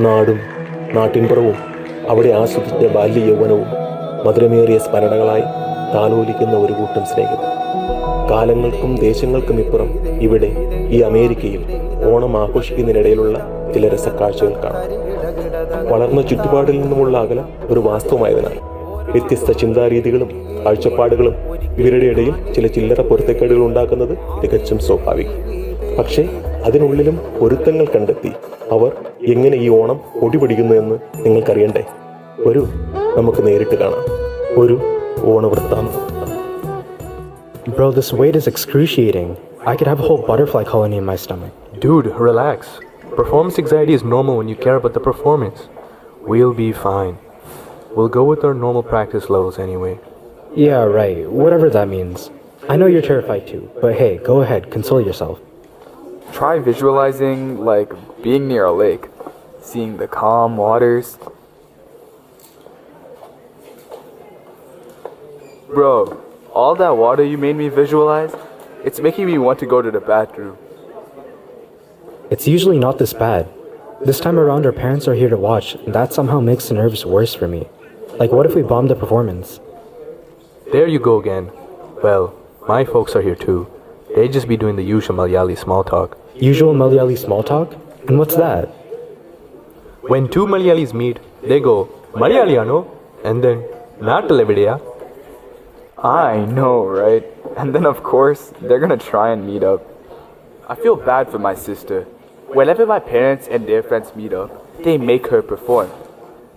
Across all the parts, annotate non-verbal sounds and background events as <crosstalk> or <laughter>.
നാടും നാട്ടിൻപുറവും അവിടെ ആസ്വദിച്ച ബാല്യ യൗവനവും മധുരമേറിയ സ്മരണകളായി താലോലിക്കുന്ന ഒരു കൂട്ടം സ്നേഹിതർ. കാലങ്ങൾക്കും ദേശങ്ങൾക്കും ഇപ്പുറം ഇവിടെ ഈ അമേരിക്കയിൽ ഓണം ആഘോഷിക്കുന്നതിനിടയിലുള്ള ചില രസക്കാഴ്ചകൾ കാണാം. വളർന്ന ചുറ്റുപാടിൽ നിന്നുമുള്ള അകലം ഒരു വാസ്തവമായതിനാൽ വ്യത്യസ്ത ചിന്താരീതികളും കാഴ്ചപ്പാടുകളും ഇവരുടെ ഇടയിൽ ചില ചില്ലറ പൊരുത്തക്കേടുകൾ ഉണ്ടാക്കുന്നത് തികച്ചും സ്വാഭാവികം. പക്ഷേ അതിനുള്ളിലും പൊരുത്തങ്ങൾ കണ്ടെത്തി അവർ എങ്ങനെ ഈ ഓണം പൊടിപിടിക്കുന്നു എന്ന് നിങ്ങൾക്കറിയണ്ടേ ഒരു നമുക്ക് നേരിട്ട് കാണാം ഒരു ഓണവൃത്താന്തം Bro, this wait is excruciating. I could have a whole butterfly colony in my stomach. Dude, relax. Performance anxiety is normal when you care about the performance. We'll be fine. We'll go with our normal practice levels anyway. Yeah, right. Whatever that means. I know you're terrified too, but hey, go ahead, console yourself. Try visualizing like being near a lake, seeing the calm waters. Bro, all that water you made me visualize, it's making me want to go to the bathroom. It's usually not this bad. This time around, our parents are here to watch, and that somehow makes the nerves worse for me. Like, what if we bomb the performance? There you go again. Well, my folks are here too. They just be doing the usual Malayali small talk. Usual Malayali small talk? And what's that? When two Malayalis meet, they go, Malayaliano, and then, Natalevidea. I know, right? And then, of course, they're gonna try and meet up. I feel bad for my sister. Whenever my parents and their friends meet up, they make her perform.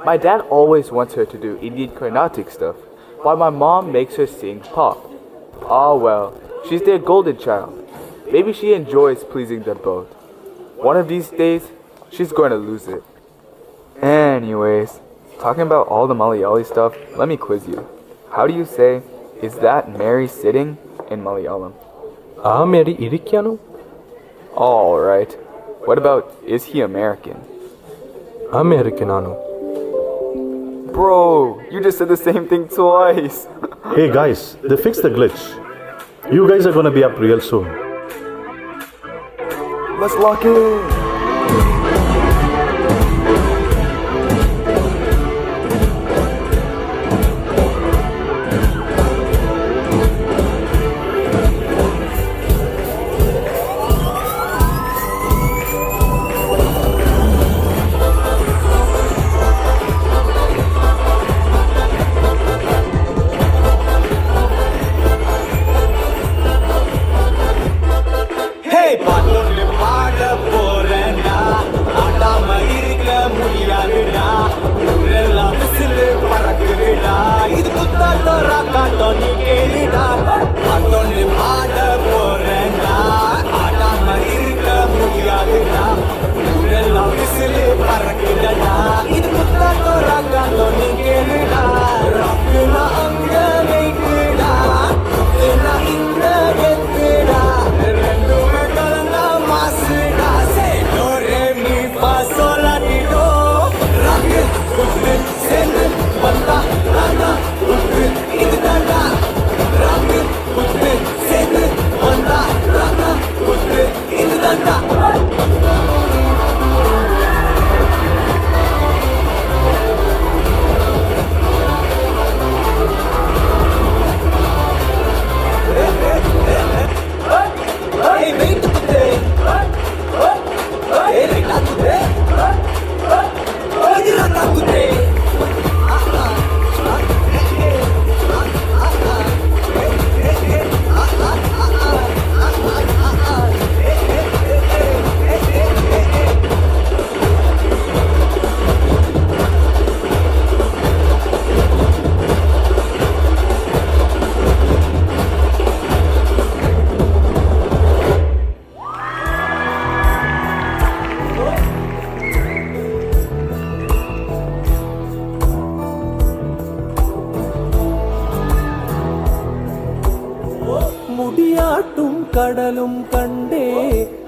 My dad always wants her to do Indian Carnatic stuff, while my mom makes her sing pop. Ah well, she's their golden child. Maybe she enjoys pleasing them both. One of these days, she's going to lose it. Anyways, talking about all the Malayali stuff, let me quiz you. How do you say, is that Mary sitting in Malayalam? Ah, Mary Irikiano? Alright. What about, is he American? Americanano. Bro, you just said the same thing twice. Hey guys, they fixed the glitch. You guys are gonna be up real soon. Let's lock in.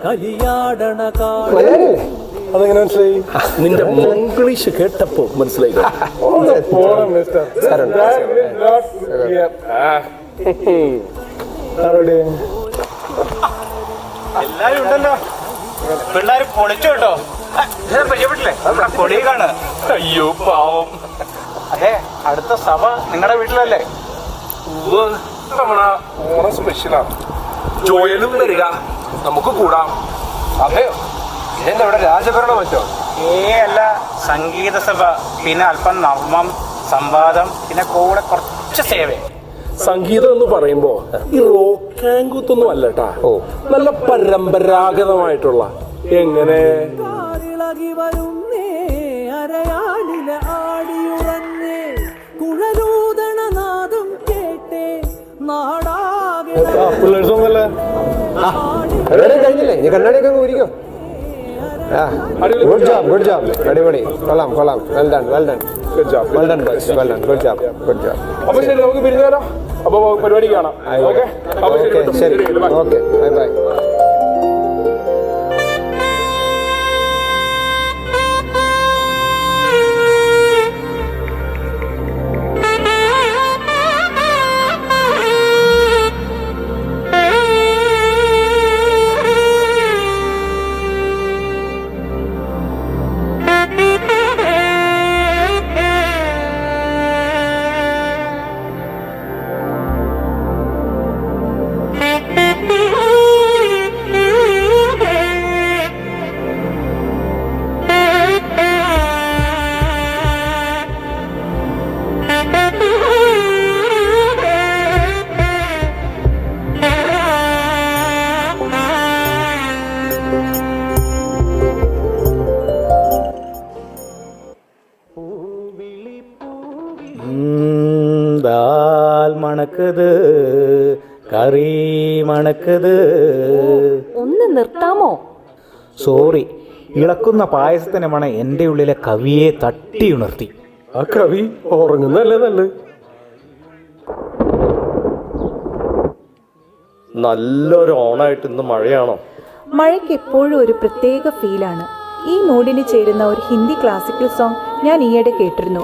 കലിയാടണ കാട്. അതെങ്ങനെ മനസ്സിലായി? നിന്റെ മംഗ്ലീഷ് കേട്ടപ്പോ മനസ്സിലായി. <laughs> എല്ലാരും ഉണ്ടല്ലോ. പിള്ളേര് പൊളിച്ചു കേട്ടോ. പരിചയപ്പെട്ടില്ലേ? നമ്മുടെ കൊളീഗാണ് അയ്യോ പാവം. അതെ അടുത്ത സഭ നിങ്ങളുടെ വീട്ടിലല്ലേ? തവണ ഓണം സ്പെഷ്യലാണ് ജോയലും വരിക. നമുക്ക് കൂടാം. അതെയോ ഇതെന്താ ഇവിടെ രാജഭരണം വെച്ചോ? ഏ അല്ല സംഗീത സഭ പിന്നെ അല്പം നർമ്മം സംവാദം പിന്നെ കൂടെ കുറച്ച് സേവ. സംഗീതം എന്ന് പറയുമ്പോ ഈ റോക്ക് ആങ്കൂത്തൊന്നും അല്ലട്ടാ ഓ. നല്ല പരമ്പരാഗതമായിട്ടുള്ള എങ്ങനെ? കാറിളകി ഒന്നല്ലേ കഴിഞ്ഞില്ലേ? ഇനി കണ്ണാടിയൊക്കെ ഊരിക്കോ. ആ ഗുഡ് ജോബ് ഗുഡ് ജോബ് അടിപൊളി. കൊള്ളാം കൊള്ളാം. Well done well done good job well done boys well done good job good job അപ്പോൾ ശരി നമുക്ക് പിരിഞ്ഞു തരാം അപ്പോൾ പരിപാടി കാണാം. ഓക്കെ? ശരി, ഓക്കെ ബൈ ബൈ മണക്കുത് കറി മണക്കുത്. ഒന്ന് നിർത്താമോ? സോറി ഇളക്കുന്ന പായസത്തിന് മണ എന്റെ ഉള്ളിലെ കവിയെ തട്ടി ഉണർത്തി. ആ കവി ഉറങ്ങുന്നല്ലേ നല്ലത്? നല്ലൊരു ഓണായിട്ട് ഇന്ന് മഴയാണോ? മഴയ്ക്ക് എപ്പോഴും ഒരു പ്രത്യേക ഫീലാണ്. ഈ മൂഡിന് ചേരുന്ന ഒരു ഹിന്ദി ക്ലാസിക്കൽ സോങ് ഞാൻ ഈയിടെ കേട്ടിരുന്നു.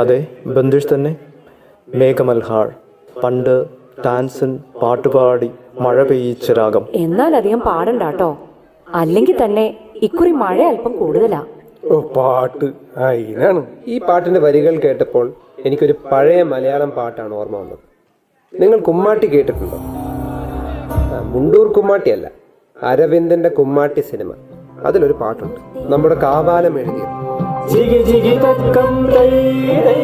അതെ ബന്ദിഷ് തന്നെ. മേഘമൽഹാർ പണ്ട് ടാൻസൻ പാട്ടുപാടി മഴ പെയ്യിച്ച രാഗം. എന്നാൽ അധികം പാടണ്ടാട്ടോ അല്ലെങ്കിൽ തന്നെ ഇക്കുറി മഴ അല്പം കൂടുതലാ. ഓ പാട്ട്. ആ ഇതിനാണ് ഈ പാട്ടിന്റെ വരികൾ കേട്ടപ്പോൾ എനിക്കൊരു പഴയ മലയാളം പാട്ടാണ് ഓർമ്മ വന്നത്. നിങ്ങൾ കുമ്മാട്ടി കേട്ടിട്ടുണ്ടോ? മുണ്ടൂർ മുണ്ടൂർ കുമ്മാട്ടിയല്ല അരവിന്ദന്റെ കുമ്മാട്ടി സിനിമ. അതിലൊരു പാട്ടുണ്ട്. നമ്മുടെ കാവാലം എഴുതിയത്. ജിഗി ജിഗി തക്കം തൈ തൈ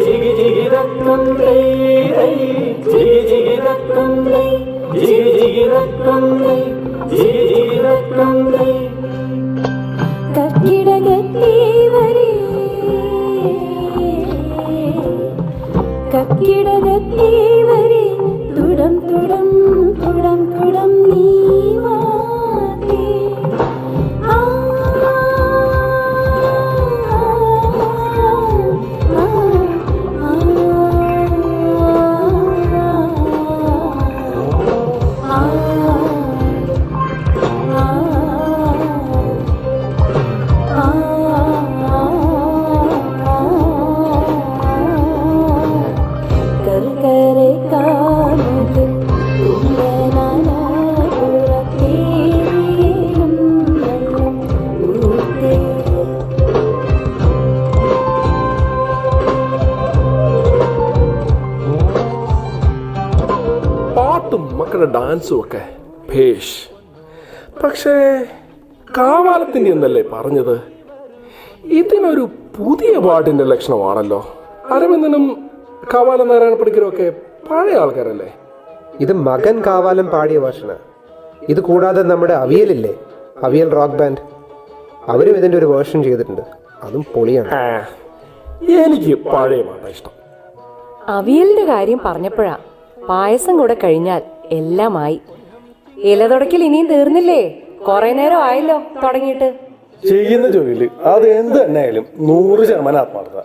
ജിഗി ജിഗി തക്കം തൈ തൈ ജിഗി ജിഗി തക്കം തൈ ജിഗി ജിഗി തക്കം തൈ ജിഗി ജിഗി തക്കം തൈ കക്കിടകത്തീവരേ കക്കിടകത്തീവരേ പാട്ടും മക്കളുടെ ഡാൻസും ഒക്കെ. ഭേഷ്. പക്ഷേ കാവാലത്തിന്റെ എന്നല്ലേ പറഞ്ഞത്? ഇതിനൊരു പുതിയ പാട്ടിന്റെ ലക്ഷണമാണല്ലോ. അരവിന്ദനും കാവാലം നാരായണ ഒക്കെ പഴയ ആൾക്കാരല്ലേ? ഇത് മകൻ കാവാലം പാടിയ ഭാഷണ. ഇത് കൂടാതെ നമ്മുടെ അവിയലില്ലേ? Avial rock band. അവരും ഇതിന്റെ ഒരു വേർഷൻ ചെയ്തിട്ടുണ്ട്. അതും പൊളിയാണ്. എനിക്ക് പഴയ പാട്ടാണ് ഇഷ്ടം. അവിയലിന്റെ കാര്യം പറഞ്ഞപ്പോഴാ പായസം കൂടെ കഴിഞ്ഞാൽ എല്ലാമായി. ഇല തുടക്കൽ ഇനിയും തീർന്നില്ലേ? കൊറേ നേരം ആയല്ലോ തുടങ്ങിയിട്ട്. ചെയ്യുന്ന ജോലിയിൽ അത് എന്ത് തന്നെ ആയാലും നൂറ് ശതമാനം ആത്മാർത്ഥത.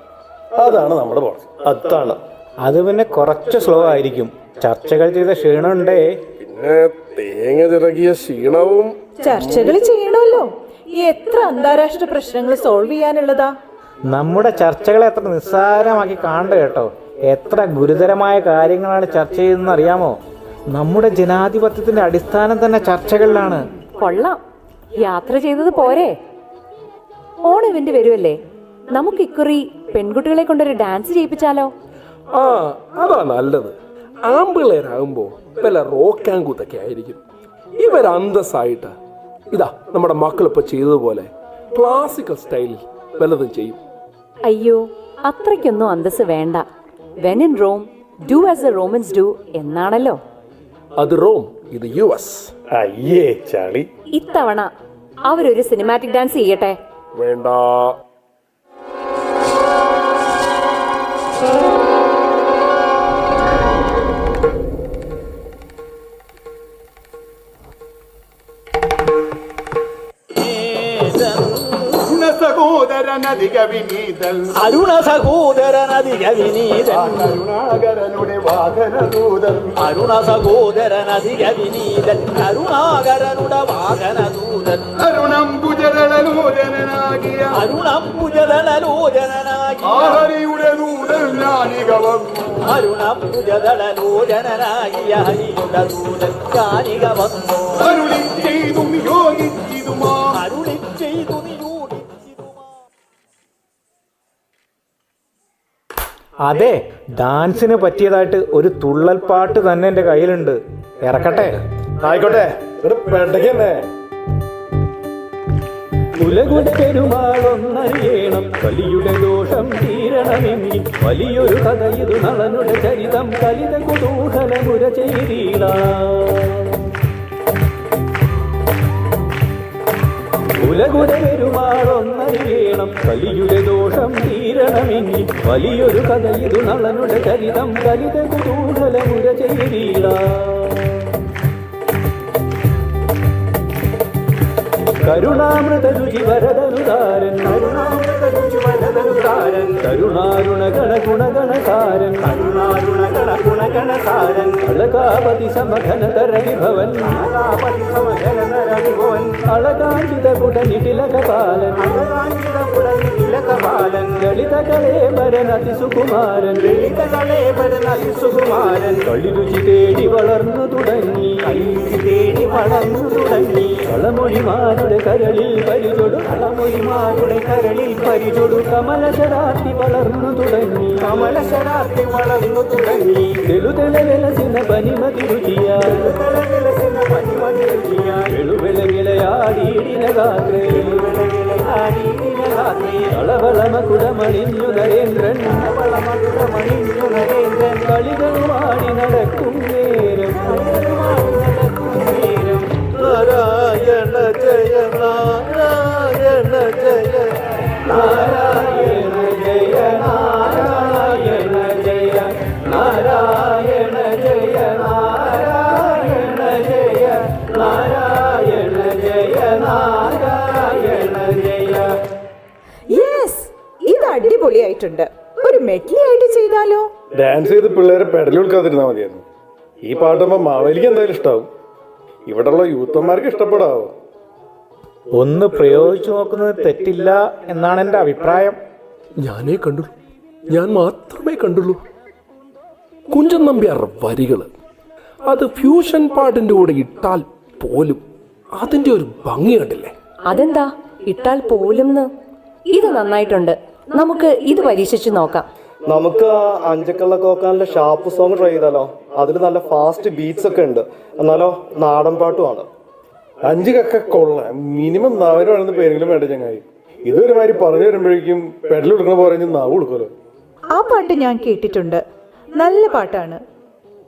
അതാണ് നമ്മുടെ പോളിസി അതാണ്. അത് പിന്നെ കുറച്ച് സ്ലോ ആയിരിക്കും. ചർച്ചകൾ ചെയ്ത ക്ഷീണമുണ്ടേ. പിന്നെ തേങ്ങ ചിറകിയ ക്ഷീണവും. ചർച്ചകൾ ചെയ്യണമല്ലോ. ഈ എത്ര അന്താരാഷ്ട്ര പ്രശ്നങ്ങൾ സോൾവ് ചെയ്യാനുള്ളതാ. നമ്മുടെ ചർച്ചകളെ എത്ര നിസ്സാരമാക്കി കാണണ്ട കേട്ടോ. എത്ര ഗുരുതരമായ കാര്യങ്ങളാണ് ചർച്ച ചെയ്തതെന്ന് അറിയാമോ നമ്മുടെ ജനാധിപത്യത്തിന്റെ അടിസ്ഥാനം തന്നെ ചർച്ചകളിലാണ്. കൊള്ളാം. യാത്ര ചെയ്തത് പോരെ. ഓണം ഇവന്റ് വരുമല്ലേ നമുക്ക് ഇക്കുറി പെൺകുട്ടികളെ കൊണ്ടൊരു ഡാൻസ് ചെയ്യിപ്പിച്ചാലോ? ആ അതാ നല്ലത്. ആമ്പിളേരാകുമ്പോ വല്ല റോക്കാങ്കൂത്തൊക്കെ കൂത്തൊക്കെ ആയിരിക്കും. ഇവർ അന്തസ്സായിട്ട് ഇതാ നമ്മുടെ മക്കൾ മക്കളിപ്പോ ചെയ്തതുപോലെ ക്ലാസിക്കൽ സ്റ്റൈലിൽ വല്ലതും ചെയ്യും. അയ്യോ അത്രയ്ക്കൊന്നും അന്തസ് വേണ്ട. When in Rome do as a Romans do എന്നാണല്ലോ. അത് റോം ഇത് യു എസ്. അയ്യേ ചളി. ഇത്തവണ അവരൊരു സിനിമാറ്റിക് ഡാൻസ് ചെയ്യട്ടെ. വേണ്ട. അധിക വിനീതൻ. അരുണ സഹോദരൻ അധിക വിനീതൻ. കരുണാകരനുടെ വാഹനദൂതൻ. അരുണ സഹോദരൻ അധിക വിനീതൻ. കരുണാകരനുടെ വാഹനദൂതൻ. അരുണം ഭുജലലോചനാകിയ അരുണം ഭുജലലോചനാകിയ ആഹരിയുടെ ദൂതൻ ജ്ഞാനികവം. അരുണം ഭുജലലോചനാകിയ ഹരിയുടെ ദൂതൻ ജ്ഞാനിക വന്നു അരുണ അതെ ഡാൻസിന് പറ്റിയതായിട്ട് ഒരു തുള്ളൽ പാട്ട് തന്നെ എന്റെ കയ്യിലുണ്ട്. ഇറക്കട്ടെ? ആയിക്കോട്ടെ. ദോഷം വലിയൊരു നളനുടെ ചരിതം. കലിത കുതൂഹലമുര ചെയ്തീള ഉലകുടെ കലിയുടെ ദോഷം തീരണമെങ്കിൽ വലിയൊരു കഥ ഇതു നളനുടെ ചരിതം. കലിത കുതൂഹലമുര ചെയ്തീള കരുണാമൃതരുചി വരദനുതാരൻ കരുണാമൃതരുചി വരദനുതാരൻ കരുണാരുണഗണ ഗുണഗണകാരൻ കരുണാരുണഗണ ഗുണഗണകാരൻ അളകാപതി സമഘന തരവിഭവൻ അളകാപതി സമഘന തരവിഭവൻ അളകാഞ്ചിത കുടനിടിലകപാലൻ അളകാഞ്ചിത കുടനിടിലകപാലൻ ലളിതകളേ ഭരണതി സുകുമാരൻ ലളിതകളേ ഭരണതി സുകുമാരൻ കളിരുചി തേടി വളർന്നു തുടങ്ങി. കളിരുചി തേടി വളർന്നു തുടങ്ങി. കളമൊഴി மாடு கரளில் பரிஜொடு அலமொழி மாடுடை கரளில் பரிஜொடு கமல சராப்தி வளர்ந்து துடங்கி கமல சராப்தி வளர்ந்து துடங்கி தெலுதல வெலசின பனிமதி ருச்சியா எழுவெள விளையாடி காற்றே அளவளம குடமணிஞ்சு நரேந்திரன் களிதல் மாடி நடக்கும் അടിപൊളിയായിട്ടുണ്ട് ഒരു മെഡ്ലി ആയിട്ട് ചെയ്താലോ? ഡാൻസ് ചെയ്ത് പിള്ളേരെ പെടലി കൊടുക്കാതിരുന്നാൽ മതിയായിരുന്നു. ഈ പാട്ടുമ്പോ മാവേലിക്ക് എന്തായാലും ഇഷ്ടാവും. ഇവിടെയുള്ള യൂത്തന്മാർക്ക് ഇഷ്ടപ്പെടാവോ? ഒന്ന് പ്രയോഗിച്ചു നോക്കുന്നത് തെറ്റില്ല എന്നാണ് എന്റെ അഭിപ്രായം. ഞാനേ കണ്ടുള്ളൂ. ഞാൻ മാത്രമേ കണ്ടുള്ളൂ. കുഞ്ചൻ നമ്പ്യാർ വരികൾ അത് ഫ്യൂഷൻ പാട്ടിന്റെ കൂടെ ഇട്ടാൽ പോലും അതിന്റെ ഒരു ഭംഗി കണ്ടില്ലേ? അതെന്താ? ഇട്ടാൽ പോലും ഇത് നന്നായിട്ടുണ്ട്. നമുക്ക് ഇത് പരീക്ഷിച്ചു നോക്കാം. നമുക്ക് ആ അഞ്ചക്കള്ള കോക്കാനിലെ ഷാപ്പ് സോങ് ട്രൈ ചെയ്താലോ? അതിൽ നല്ല ഫാസ്റ്റ് ബീറ്റ്സ് ഒക്കെ ഉണ്ട്. എന്നാലോ നാടൻ പാട്ടുമാണ് അഞ്ച് കക്ക കൊള്ള. മിനിമം നാവരമാണെന്ന് പേരെങ്കിലും വേണ്ട ചങ്ങായി. ഇതൊരുമാതിരി പറഞ്ഞു വരുമ്പോഴേക്കും പെടൽ കൊടുക്കണ പോലെ നാവ് കൊടുക്കുമല്ലോ ആ പാട്ട് ഞാൻ കേട്ടിട്ടുണ്ട്. നല്ല പാട്ടാണ്.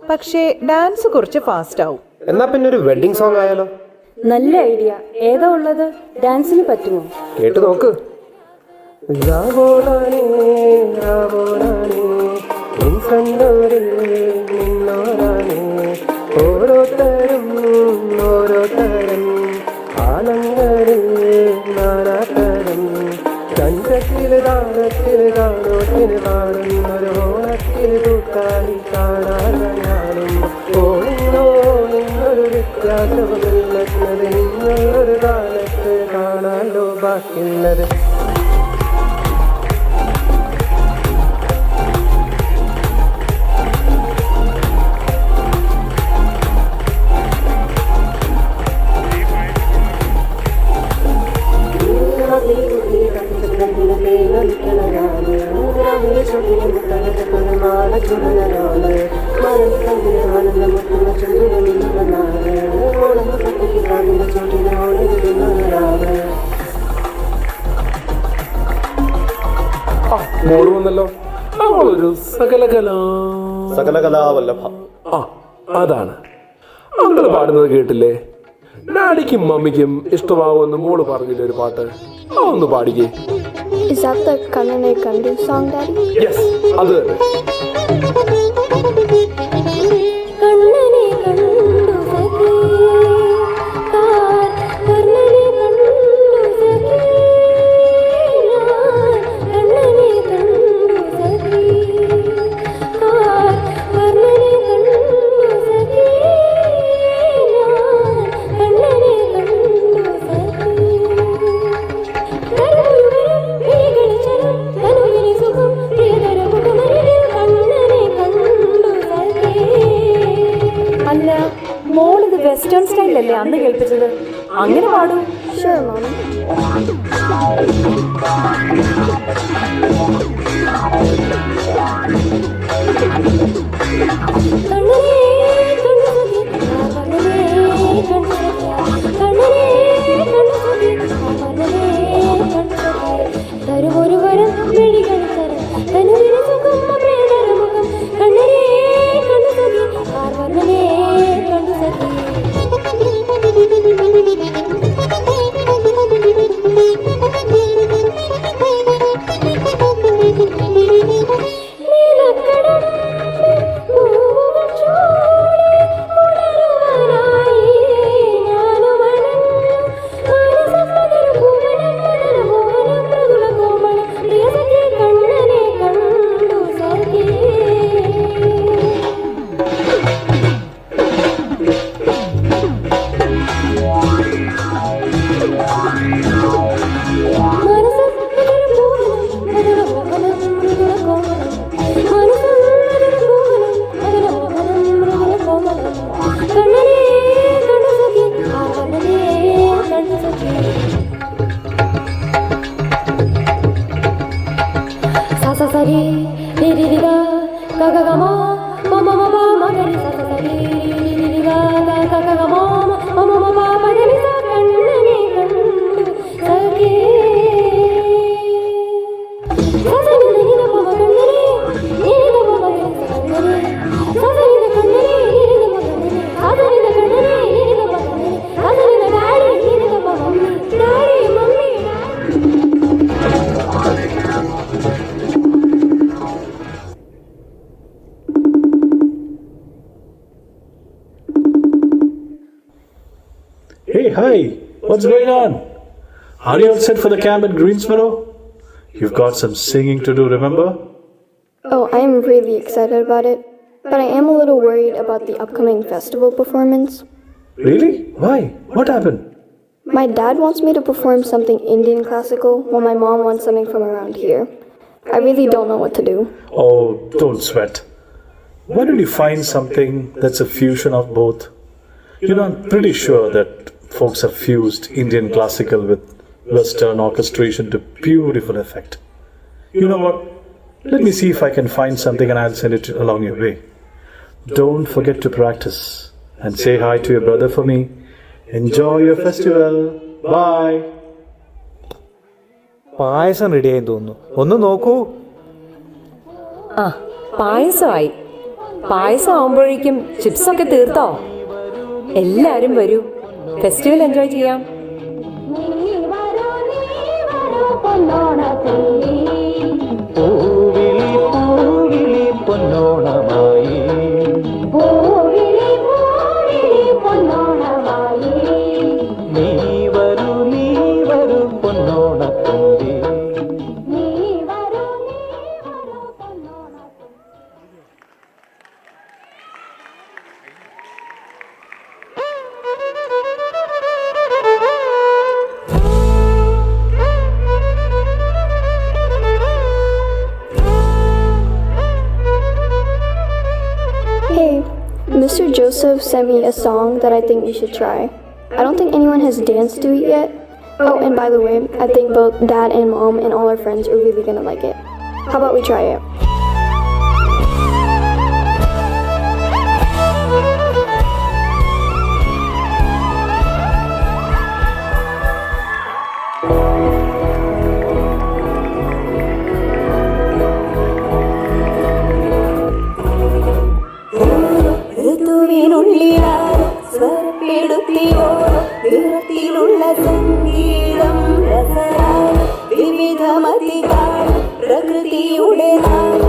പക്ഷേ ഡാൻസ് കുറച്ച് ഫാസ്റ്റ് ആവും. എന്നാ പിന്നെ ഒരു വെഡിങ് സോങ് ആയാലോ? നല്ല ഐഡിയ ഏതാ ഉള്ളത്? ഡാൻസിന് പറ്റുമോ? കേട്ട് നോക്ക്. രാവോളാണേ രാവോളാണേ നിൻ കണ്ണോരിൽ നിന്നോരാണേ? ഓരോരുത്തരും ഓരോരുത്തരും ആലങ്ങളിൽ നാനാത്തരം കണ്ടത്തിൽ താളത്തിൽ താളോത്തിൽ പാടും ഒരു ഓണത്തിൽ തൂക്കാലി കാണാനും ഓണോ ഇന്നൊരു വ്യത്യാസമില്ലെന്നത് ഇന്നൊരു കാലത്ത് കാണാനോ ബാക്കിയുള്ളത്. സകലകലാവല്ലഭ. ആ അതാണ്. അവൾ പാടുന്നത് കേട്ടില്ലേ? ഡാഡിക്കും മമ്മിക്കും ഇഷ്ടമാവുമെന്ന് മോൾ പറഞ്ഞില്ലേ ഒരു പാട്ട്? ആ ഒന്ന് പാടിക്കേ. Is that the Kannane Kandu song, Daddy? Yes അത് തന്നെ. Set for the camp at Greensboro? You've got some singing to do, remember? Oh, I am really excited about it, but I am a little worried about the upcoming festival performance. Really? Why? What happened? My dad wants me to perform something Indian classical, while my mom wants something from around here. I really don't know what to do. Oh, don't sweat. Why don't you find something that's a fusion of both? You know, I'm pretty sure that folks have fused Indian classical with Western orchestration to beautiful effect. You know what? Let me see if I can find something and I'll send it along your way. Don't forget to practice and say hi to your brother for me. Enjoy your festival. Bye. പായസം റെഡിയായി തോന്നുന്നു ഒന്ന് നോക്കൂ ആ പായസമായി പായസം ആവുമ്പോഴേക്കും ചിപ്സൊക്കെ തീർത്തോ എല്ലാരും വരൂ festival enjoy ചെയ്യാം Lord, I feel. Sent me a song that I think we should try. I don't think anyone has danced to it yet. Oh, and by the way, I think both dad and mom and all our friends are really gonna like it. How about we try it? സ്വരപ്പെടുത്തിയോ നിറത്തിലുള്ള സംഗീതം രസരാഗം വിവിധമതികാൾ പ്രകൃതിയുടെ നാട്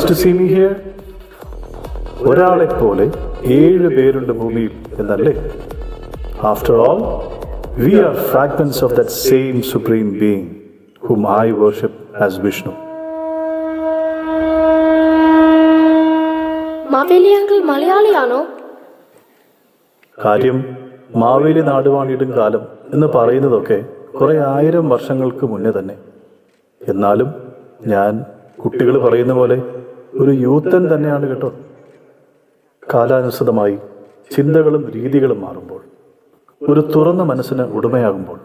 surprise to see me here ഒരാളെ പോലെ ഏഴ് പേരുണ്ട് ഭൂമിയിൽ എന്നല്ലേ? After all we are fragments of that same supreme being hmm I worship as Vishnu Maveli uncle മലയാളിയാണോ? കാര്യം മാവേലി നാടുവാണിയിടും കാലം എന്ന് പറയുന്നതൊക്കെ കുറെ ആയിരം വർഷങ്ങൾക്ക് മുന്നേ തന്നെ. എന്നാലും ഞാൻ കുട്ടികൾ പറയുന്ന പോലെ ഒരു യൂത്തൻ തന്നെയാണ് കേട്ടോ. കാലാനുസൃതമായി ചിന്തകളും രീതികളും മാറുമ്പോൾ ഒരു തുറന്ന മനസ്സിന് ഉടമയാകുമ്പോൾ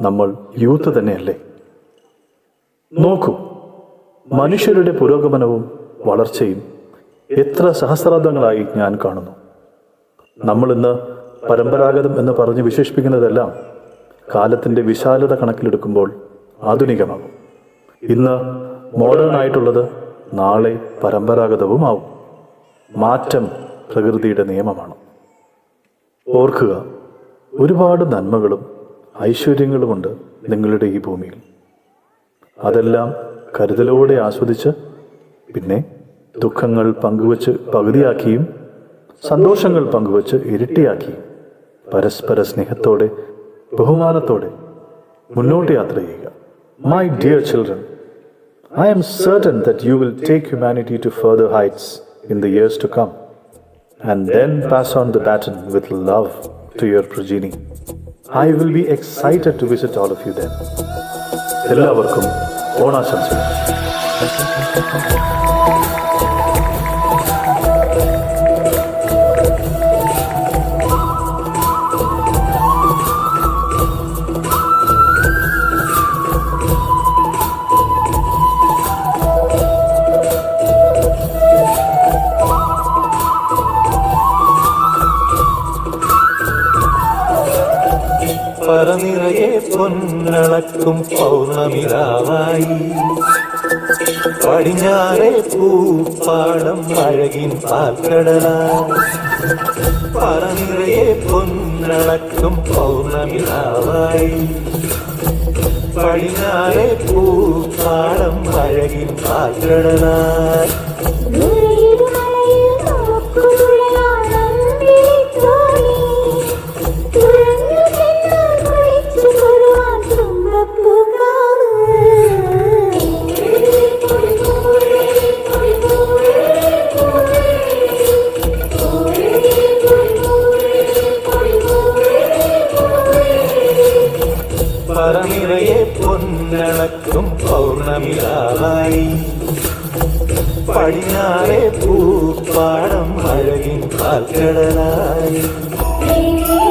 നമ്മൾ യൂത്ത് തന്നെയല്ലേ? നോക്കൂ മനുഷ്യരുടെ പുരോഗമനവും വളർച്ചയും എത്ര സഹസ്രാബ്ദങ്ങളായി ഞാൻ കാണുന്നു. നമ്മൾ ഇന്ന് പരമ്പരാഗതം എന്ന് പറഞ്ഞ് വിശേഷിപ്പിക്കുന്നതെല്ലാം കാലത്തിന്റെ വിശാലത കണക്കിലെടുക്കുമ്പോൾ ആധുനികമാകും. ഇന്ന് മോഡേൺ ആയിട്ടുള്ളത് നാളെ പരമ്പരാഗതവുമാവും. മാറ്റം പ്രകൃതിയുടെ നിയമമാണ്. ഓർക്കുക ഒരുപാട് നന്മകളും ഐശ്വര്യങ്ങളുമുണ്ട് നിങ്ങളുടെ ഈ ഭൂമിയിൽ. അതെല്ലാം കരുതലോടെ ആസ്വദിച്ച് പിന്നെ ദുഃഖങ്ങൾ പങ്കുവച്ച് പകുതിയാക്കിയും സന്തോഷങ്ങൾ പങ്കുവച്ച് ഇരട്ടിയാക്കിയും പരസ്പര സ്നേഹത്തോടെ ബഹുമാനത്തോടെ മുന്നോട്ട് യാത്ര ചെയ്യുക. My dear children I am certain that you will take humanity to further heights in the years to come and then pass on the baton with love to your progeny. I will be excited to visit all of you then. എല്ലാവർക്കും ഓണാശംസകൾ പറനിറയെ പൊന്നളക്കും പൗർണമിതാവായി. പടിഞ്ഞാറെ പൂപ്പാടം അഴകിൻ പാൽക്കടലായി. പറനിറയെ പൊന്നളക്കും പൗർണമിതാവായി. പടിഞ്ഞാറെ പൂപ്പാടം അഴകിൻ പാൽക്കടലായി. പറനിറയെ പൊന്നളക്കും പൗർണമിരാവായി പടിഞ്ഞാറെ പൂപ്പാടം അഴകിൻ പാൽക്കടലായി Thank you.